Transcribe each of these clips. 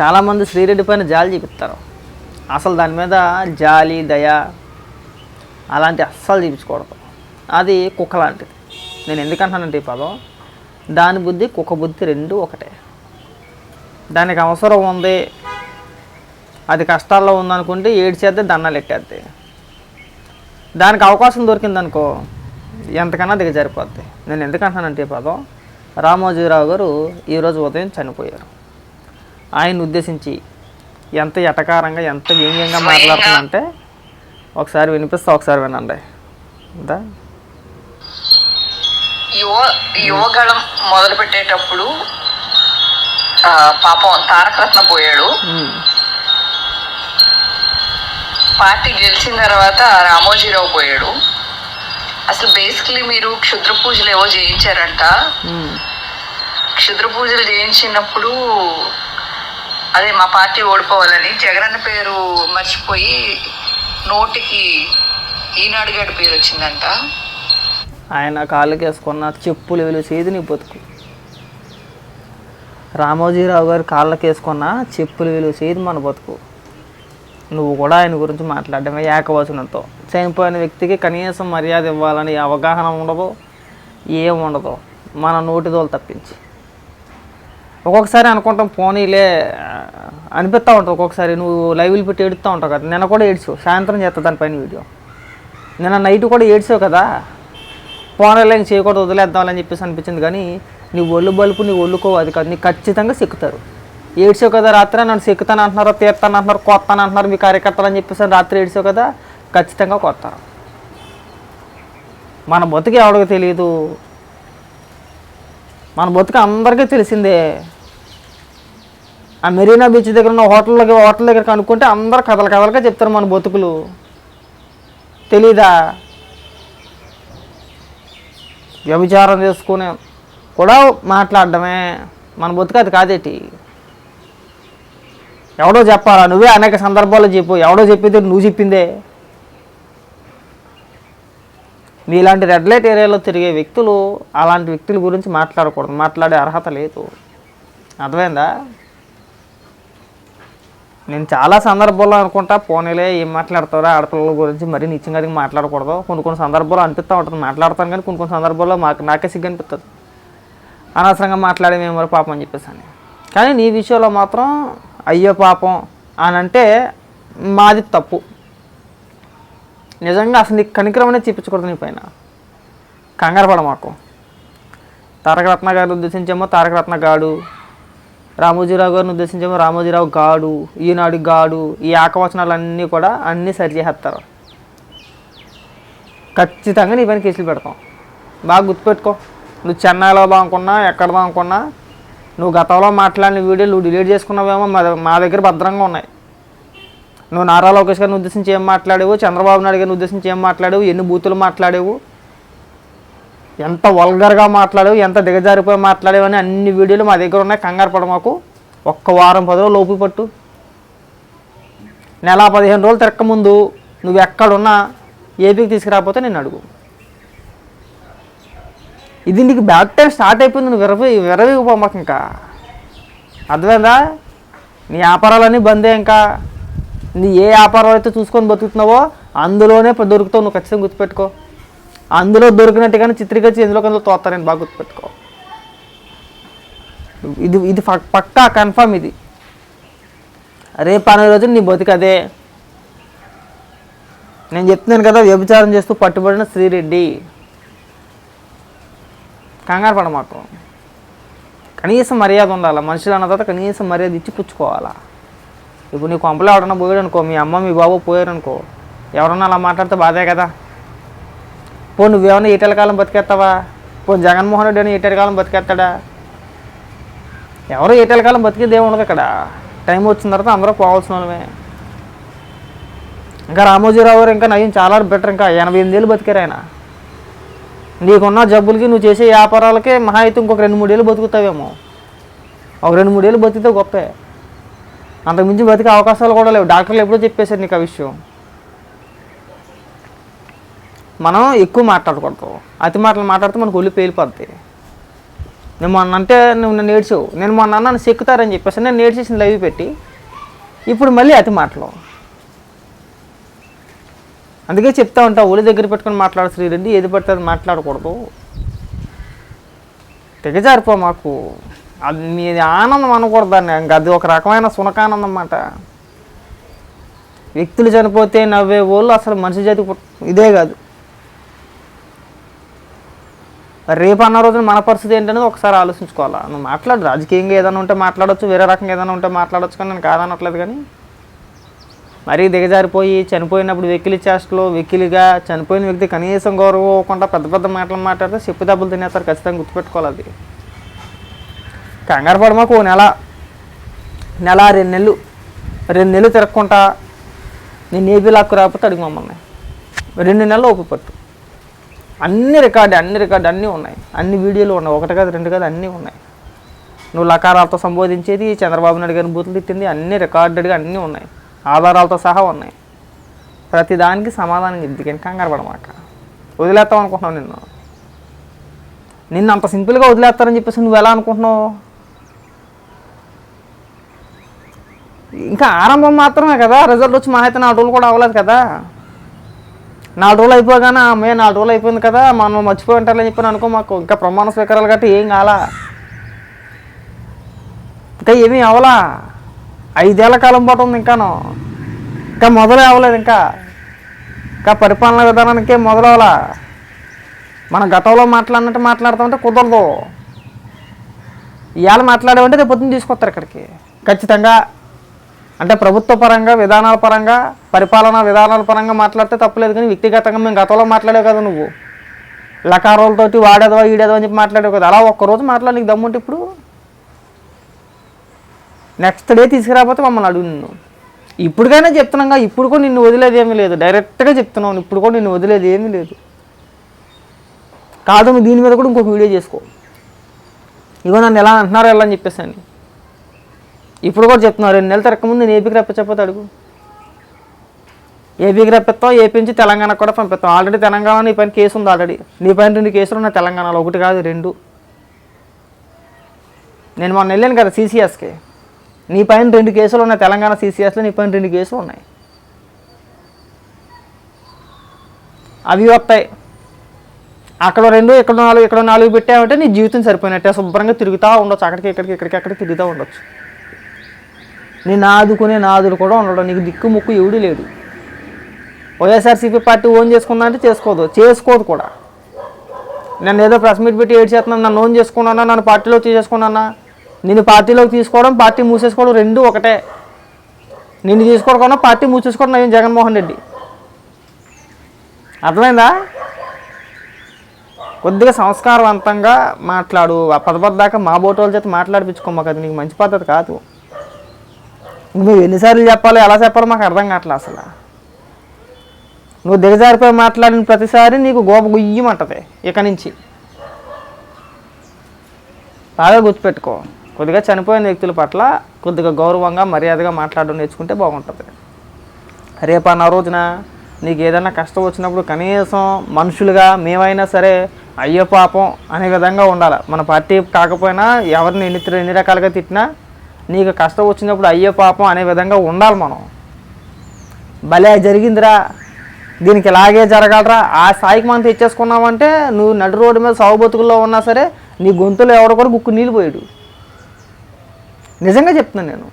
చాలామంది శ్రీరెడ్డి పైన జాలి చూపిస్తారు. అసలు దాని మీద జాలి దయ అలాంటి అస్సలు చూపించకూడదు. అది కుక్క లాంటిది. నేను ఎందుకంటానంటే ఈ పదం? దాని బుద్ధి కుక్క బుద్ధి రెండు ఒకటే. దానికి అవసరం ఉంది. అది కష్టాల్లో ఉందనుకుంటే ఏడ్చేద్ది దండాలు ఎట్టేద్ది. దానికి అవకాశం దొరికిందనుకో ఎంతకన్నా దిగజారిపోద్ది. నేను ఎందుకంటానంటే ఈ పదం? రామోజీరావు గారు ఈరోజు ఉదయం చనిపోయారు. ఆయన ఉద్దేశించి ఎంత ఎటకారంగా ఎంత వ్యంగ్యంగా మాట్లాడుతుందంటే ఒకసారి వినిపిస్తా ఒకసారి వినండి. ఉందా యువ యువగళం మొదలు పెట్టేటప్పుడు పాపం తారకరత్న పోయాడు. పార్టీ గెలిచిన తర్వాత రామోజీరావు పోయాడు. అసలు బేసిక్లీ మీరు క్షుద్ర పూజలు ఏవో చేయించారంట. క్షుద్ర పూజలు చేయించినప్పుడు అదే మా పార్టీ ఓడిపోవాలని జగనన్న పేరు మర్చిపోయి నోటికి ఈనాడు గడి పేరు వచ్చిందంట. ఆయన కాళ్ళకి వేసుకున్న చెప్పులు వెలిసేది నీ బతుకు. రామోజీరావు గారి కాళ్ళకి వేసుకున్న చెప్పులు వెలిసేది మన బతుకు. నువ్వు కూడా ఆయన గురించి మాట్లాడడమే ఏకవచనంతో. చనిపోయిన వ్యక్తికి కనీసం మర్యాద ఇవ్వాలని అవగాహన ఉండదు ఏం ఉండదు. మన నోటిదోలు తప్పించి. ఒక్కొక్కసారి అనుకుంటాం పోనీలే అనిపిస్తూ ఉంటావు ఒక్కొక్కసారి నువ్వు లైవ్లు పెట్టి ఏడుస్తూ ఉంటావు కదా. నిన్న కూడా ఏడ్చావు సాయంత్రం చేస్తా దానిపైన వీడియో. నిన్న నైట్ కూడా ఏడ్చావు కదా పోనీలే ఇంక చేయకూడదు వదిలేద్దామని చెప్పేసి అనిపించింది కానీ నీ ఒళ్ళు బలుపు నీ ఒళ్ళుకో అది కాదు నీకు ఖచ్చితంగా సిక్కుతారు. ఏడ్చావు కదా రాత్రి నన్ను సిక్కుతాను అంటున్నారు తీర్తాను అంటున్నారు కొత్తాను అంటున్నారు మీ కార్యకర్తలు అని చెప్పేసి రాత్రి ఏడ్చావు కదా ఖచ్చితంగా కొత్తారు మన బతుకు ఎవడికి తెలియదు? మన బతుకు అందరికీ తెలిసిందే. ఆ మెరీనా బీచ్ దగ్గర ఉన్న హోటల్కి హోటల్ దగ్గర కనుక్కుంటే అందరు కథలు కథలుగా చెప్తారు మన బతుకులు. తెలీదా? వ్యభిచారం చేసుకునే కూడా మాట్లాడడమే. మన బతుకు అది కాదేటి? ఎవడో చెప్పాలా? నువ్వే అనేక సందర్భాల్లో చెప్పు. ఎవడో చెప్పింది నువ్వు చెప్పిందే. మీలాంటి రెడ్ లైట్ ఏరియాలో తిరిగే వ్యక్తులు అలాంటి వ్యక్తుల గురించి మాట్లాడకూడదు. మాట్లాడే అర్హత లేదు. అర్థమైందా? నేను చాలా సందర్భాల్లో అనుకుంటా పోనీలే ఏం మాట్లాడతారో ఆడపిల్లల గురించి మరీ నిత్యంగా మాట్లాడకూడదు. కొన్ని కొన్ని సందర్భాల్లో అనిపిస్తూ ఉంటుంది. మాట్లాడతాను కానీ కొన్ని కొన్ని సందర్భాల్లో మాకు నాకే సిగ్గు అనిపిస్తుంది అనవసరంగా మాట్లాడేమేమో పాపం అని చెప్పేసి కానీ నీ విషయంలో మాత్రం అయ్యో పాపం అని అంటే మాది తప్పు. నిజంగా అసలు నీకు కనికరమనే చూపించకూడదు నీ పైన. కంగారపడ మాకు. తారకరత్న గారిని ఉద్దేశించేమో తారకరత్న గాడు రామోజీరావు గారిని ఉద్దేశించేమో రామోజీరావు గాడు ఈనాడు గాడు ఈ ఆకవచనాలన్నీ కూడా అన్నీ సరి చేసేస్తారు. ఖచ్చితంగా నీ పైన కేసులు పెడతాం. బాగా గుర్తుపెట్టుకో. నువ్వు చెన్నైలో బాగుకున్నా ఎక్కడ బాగుకున్నా నువ్వు గతంలో మాట్లాడిన వీడియోలు నువ్వు డిలీట్ చేసుకున్నావేమో మా దగ్గర భద్రంగా ఉన్నాయి. నువ్వు నారా లోకేష్ గారిని ఉద్దేశించి ఏం మాట్లాడేవు? చంద్రబాబు నాయుడు గారిని ఉద్దేశించి ఏం మాట్లాడేవు? ఎన్ని బూతులు మాట్లాడేవు? ఎంత వల్గర్గా మాట్లాడేవు? ఎంత దిగజారిపోయి మాట్లాడేవు? అని అన్ని వీడియోలు మా దగ్గర ఉన్నాయి. కంగారు పడ మాకు. ఒక్క వారం పది రోజులు లోపు పట్టు. నెల పదిహేను రోజులు తిరక్క ముందు నువ్వు ఎక్కడున్నా ఏపీకి తీసుకురాకపోతే నేను అడుగు. ఇది నీకు బ్యాక్ టైం స్టార్ట్ అయిపోయింది. నువ్వు విరవి విరవిపోమాక ఇంకా. అర్థమైందా? నీ వ్యాపారాలన్నీ బందే ఇంకా. నీ ఏ వ్యాపారం అయితే చూసుకొని బతుకుతున్నావో అందులోనే దొరుకుతావు నువ్వు ఖచ్చితంగా గుర్తుపెట్టుకో. అందులో దొరికినట్టుగానే చిత్రీకరించి ఎందులో కొందరు తోస్తారని బాగా గుర్తుపెట్టుకో. ఇది ఇది పక్కా కన్ఫర్మ్ ఇది. రేపు అనే రోజు నీ బతికదే నేను చెప్తున్నాను కదా వ్యభిచారం చేస్తూ పట్టుబడిన శ్రీరెడ్డి. కంగారు పడ మాకు కనీసం మర్యాద ఉండాలి? మనుషులు అన్న తర్వాత కనీసం మర్యాద ఇచ్చి పుచ్చుకోవాలా? ఇప్పుడు నీ కొంపలో ఎవడన్నా పోయాడు అనుకో మీ అమ్మ మీ బాబు పోయారు అనుకో ఎవరన్నా అలా మాట్లాడితే బాధే కదా. పో నువ్వేమన్నా ఈటల కాలం బతికేస్తావా? పో జగన్మోహన్ రెడ్డి అని ఈటల కాలం బతికేస్తాడా? ఎవరు ఈటల కాలం బతికేది ఏమి ఉండదు ఇక్కడ టైం వచ్చిన తర్వాత అందరూ పోవాల్సిన వాళ్ళమే. ఇంకా రామోజీరావు గారు ఇంకా నయం చాలా బెటర్ ఇంకా ఎనభై ఎనిమిది ఏళ్ళు బతికారు ఆయన. నీకున్న జబ్బులకి నువ్వు చేసే వ్యాపారాలకే మహా అయితే ఇంకొక రెండు మూడేళ్ళు బతుకుతావేమో. ఒక రెండు మూడేళ్ళు బతికితే గొప్పే. అంతకుమించి బతికే అవకాశాలు కూడా లేవు. డాక్టర్లు ఎప్పుడో చెప్పేశారు నీకు ఆ విషయం. మనం ఎక్కువ మాట్లాడకూడదు. అతి మాటలు మాట్లాడితే మనకు ఒళ్ళు పేలిపోద్ది. నేను మొన్న అంటే నువ్వు నన్ను ఏడ్చావు. నేను మొన్న నన్ను చెక్కుతారని చెప్పేసి నేను ఏడ్చేసిన లైవ్ పెట్టి ఇప్పుడు మళ్ళీ అతి మాటలు. అందుకే చెప్తా ఉంటా ఒళ్ళు దగ్గర పెట్టుకొని మాట్లాడు శ్రీరెడ్డి ఏది పడితే అది మాట్లాడకూడదు. తెగజారిపో మాకు. అది మీది ఆనందం అనకూడదు దాన్ని ఇంక అది ఒక రకమైన సునకానందం అన్నమాట. వ్యక్తులు చనిపోతే నవ్వే వాళ్ళు అసలు మనిషి జాతి ఇదే కాదు. రేపు అన్న రోజున మన పరిస్థితి ఏంటనేది ఒకసారి ఆలోచించుకోవాలా? నువ్వు మాట్లాడు రాజకీయంగా ఏదైనా ఉంటే మాట్లాడొచ్చు వేరే రకంగా ఏదైనా ఉంటే మాట్లాడొచ్చు కానీ నేను కాదనట్లేదు కానీ. మరీ దిగజారిపోయి చనిపోయినప్పుడు వెకిలి చేష్టలో వెకిలిగా చనిపోయిన వ్యక్తి కనీసం గౌరవం ఇవ్వకుండా పెద్ద పెద్ద మాటలు మాట్లాడితే చెప్పు దెబ్బలు తినేస్తారు ఖచ్చితంగా గుర్తుపెట్టుకోవాలి అది. కంగారు పడమాకు ఓ నెల నెల రెండు నెలలు రెండు నెలలు తిరగకుండా నేను ఏపీ లాక్కు రాకపోతే అడిగి మమ్మల్ని. రెండు నెలలు ఓపిక పట్టు. అన్ని రికార్డు అన్ని రికార్డు అన్నీ ఉన్నాయి. అన్ని వీడియోలు ఉన్నాయి. ఒకటి కాదు రెండు కాదు అన్నీ ఉన్నాయి. నువ్వు లకారాలతో సంబోధించేది చంద్రబాబు నాయుడు గారిని బూతులు తిట్టింది అన్ని రికార్డెడ్గా అన్నీ ఉన్నాయి. ఆధారాలతో సహా ఉన్నాయి. ప్రతిదానికి సమాధానం చెప్తుంది కానీ కంగారు పడమాక. వదిలేస్తాం అనుకుంటున్నావు నిన్ను. నిన్ను అంత సింపుల్గా వదిలేస్తారని చెప్పేసి నువ్వు ఎలా అనుకుంటున్నావు? ఇంకా ఆరంభం మాత్రమే కదా. రిజల్ట్ వచ్చి మా అయితే నాలుగు రోజులు కూడా అవ్వలేదు కదా. నాలుగు రోజులు అయిపోగానే మే నాలుగు రోజులు అయిపోయింది కదా మనం మర్చిపోయి ఉంటారని చెప్పి అనుకో మాకు. ఇంకా ప్రమాణ స్వీకారాలు గట్టి ఏం కాలా. ఇంకా ఏమీ అవలా ఐదేళ్ళ కాలం పాటు ఉంది ఇంకాను. ఇంకా మొదలే అవ్వలేదు ఇంకా. ఇంకా పరిపాలన విధానానికే మొదలవలా మన గతంలో మాట్లాడినట్టు మాట్లాడతామంటే కుదరదు. ఇవాళ మాట్లాడేవంటే రేపు పొద్దున్న తీసుకొస్తారు ఇక్కడికి. ఖచ్చితంగా అంటే ప్రభుత్వ పరంగా విధానాల పరంగా పరిపాలనా విధానాల పరంగా మాట్లాడితే తప్పలేదు కానీ వ్యక్తిగతంగా మేము గతంలో మాట్లాడావు కదా నువ్వు. లకారోలతోటి వాడేదో ఈడేదో అని చెప్పి మాట్లాడావు కదా. అలా ఒక్కరోజు మాట్లాడి నీకు దమ్ముంటే ఇప్పుడు? నెక్స్ట్ డే తీసుకురాకపోతే మమ్మల్ని అడుగు నిన్ను. ఇప్పుడుకైనా చెప్తున్నాగా ఇప్పుడు కూడా నిన్ను వదిలేదు ఏమీ లేదు. డైరెక్ట్గా చెప్తున్నాను ఇప్పుడు కూడా నిన్ను వదిలేదు ఏమీ లేదు. కాదు నువ్వు దీని మీద కూడా ఇంకొక వీడియో చేసుకో. ఇగో నన్ను ఎలా అంటున్నారో ఎలా అని చెప్పేసి అని. ఇప్పుడు కూడా చెప్తున్నారు రెండు నెలల తరక ముందు నేను ఏపీకి రప్పించకపోతే అడుగు. ఏపీకి రప్పిస్తాం ఏపీ నుంచి తెలంగాణకు కూడా పంపిస్తాం ఆల్రెడీ తెలంగాణ నీ పైన కేసు ఉంది ఆల్రెడీ నీ పైన రెండు కేసులు ఉన్నాయి తెలంగాణలో ఒకటి కాదు రెండు. నేను మొన్న వెళ్ళాను కదా సీసీఎస్కి నీ పైన రెండు కేసులు ఉన్నాయి తెలంగాణ సీసీఎస్లో నీ పైన రెండు కేసులు ఉన్నాయి. అవి వస్తాయి. అక్కడ రెండు ఇక్కడ నాలుగు ఇక్కడ నాలుగు పెట్టామంటే నీ జీవితం సరిపోయినట్టే శుభ్రంగా తిరుగుతూ ఉండొచ్చు. అక్కడికి ఇక్కడికి ఇక్కడికి అక్కడికి తిరుగుతూ ఉండొచ్చు. నేను ఆదుకునే నాదులు కూడా ఉండడం. నీకు దిక్కు ముక్కు ఎవడు లేడు. వైఎస్ఆర్సీపీ పార్టీ ఓన్ చేసుకుందా అంటే చేసుకోదు. చేసుకోదు కూడా. నన్ను ఏదో ప్రెస్ మీట్ పెట్టి ఏడ్ చేస్తున్నాను నన్ను ఓన్ చేసుకున్నానా నన్ను పార్టీలోకి తీసేసుకున్నానా? నేను పార్టీలోకి తీసుకోవడం పార్టీ మూసేసుకోవడం రెండు ఒకటే. నిన్ను తీసుకోవడం పార్టీ మూసేసుకోవడం నేను జగన్మోహన్ రెడ్డి. అర్థమైందా? కొద్దిగా సంస్కారవంతంగా మాట్లాడు. ఆ పదపద్దాకా మా బోటోల చేత మాట్లాడిపించుకోమాక అది నీకు మంచి పద్ధతి కాదు. నువ్వు ఎన్నిసార్లు చెప్పాలో ఎలా చెప్పాలో మాకు అర్థం కావట్లే అసలు. నువ్వు దిగజారిపోయి మాట్లాడిన ప్రతిసారి నీకు గోప గుయ్యమంటది ఇక నుంచి. బాగా గుర్తుపెట్టుకో. కొద్దిగా చనిపోయిన వ్యక్తుల పట్ల కొద్దిగా గౌరవంగా మర్యాదగా మాట్లాడడం నేర్చుకుంటే బాగుంటుంది. రేపు అన్న రోజున నీకు ఏదైనా కష్టం వచ్చినప్పుడు కనీసం మనుషులుగా మేమైనా సరే అయ్యో పాపం అనే విధంగా ఉండాలి. మన పార్టీ కాకపోయినా ఎవరిని ఎన్ని ఎన్ని రకాలుగా తిట్టినా నీకు కష్టం వచ్చినప్పుడు అయ్యే పాపం అనే విధంగా ఉండాలి మనం. భలే జరిగిందిరా. దీనికి ఇలాగే జరగలరా. ఆ స్థాయికి మనం తెచ్చేసుకున్నామంటే నువ్వు నడు రోడ్డు మీద సాగు బతుకుల్లో ఉన్నా సరే నీ గొంతులో ఎవడో కూడా గుక్కు నీళ్ళు పోయాడు. నిజంగా చెప్తున్నాను నేను.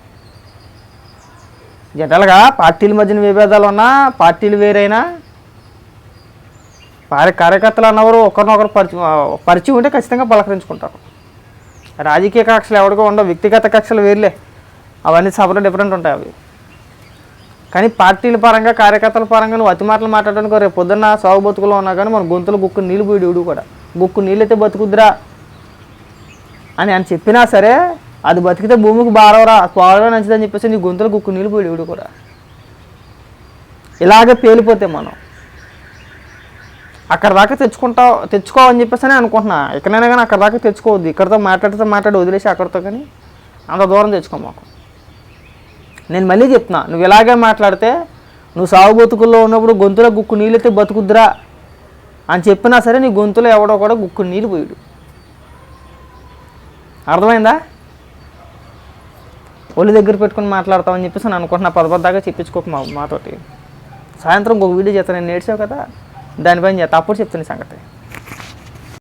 జనరల్గా పార్టీల మధ్యన విభేదాలు ఉన్నా పార్టీలు వేరైనా వారి కార్యకర్తలు అన్నవారు ఒకరినొకరు పరిచి పరిచయం ఉంటే ఖచ్చితంగా పలకరించుకుంటారు. రాజకీయ కక్షలు ఎవరికో ఉండవు వ్యక్తిగత కక్షలు వేర్లే. అవన్నీ సపరేట్ డిఫరెంట్ ఉంటాయి అవి. కానీ పార్టీల పరంగా కార్యకర్తల పరంగా నువ్వు అతి మాటలు మాట్లాడడానికి రేపు పొద్దున్న సాగు బతుకులో ఉన్నా కానీ మన గొంతులు గుక్కు నీళ్ళు పోయిడు కూడా. గుక్కు నీళ్ళు అయితే బతుకుద్దిరా. అని అని చెప్పినా సరే అది బతికితే భూమికి బారవరా పోవడం మంచిదని చెప్పేసి నీ గొంతులు గుక్కు నీళ్ళు పోయిడు కూడా. ఇలాగే పేలిపోతే మనం. అక్కడ దాకా తెచ్చుకుంటావు తెచ్చుకోవని చెప్పేసి అని అనుకుంటున్నా. ఎక్కడైనా కానీ అక్కడ దాకా తెచ్చుకోవద్దు. ఇక్కడతో మాట్లాడితే మాట్లాడి వదిలేసి అక్కడితో కానీ అంత దూరం తెచ్చుకో మాకు. నేను మళ్ళీ చెప్తున్నా నువ్వు ఇలాగే మాట్లాడితే నువ్వు సాగు బతుకుల్లో ఉన్నప్పుడు గొంతులో గుక్కు నీళ్ళైతే బతుకుద్దురా అని చెప్పినా సరే నీ గొంతులో ఎవడో కూడా గుక్కు నీళ్ళు పోయాడు. అర్థమైందా? ఒళ్ళు దగ్గర పెట్టుకుని మాట్లాడతామని చెప్పేసి నేను అనుకుంటున్నా. పద పద్దాకా చెప్పించుకోక మా మాతోటి. సాయంత్రం ఒక వీడియో చేస్తాను నేను నేర్చావు కదా. దానిపైన చేస్తా అప్పుడు చెప్తున్న సంగతి.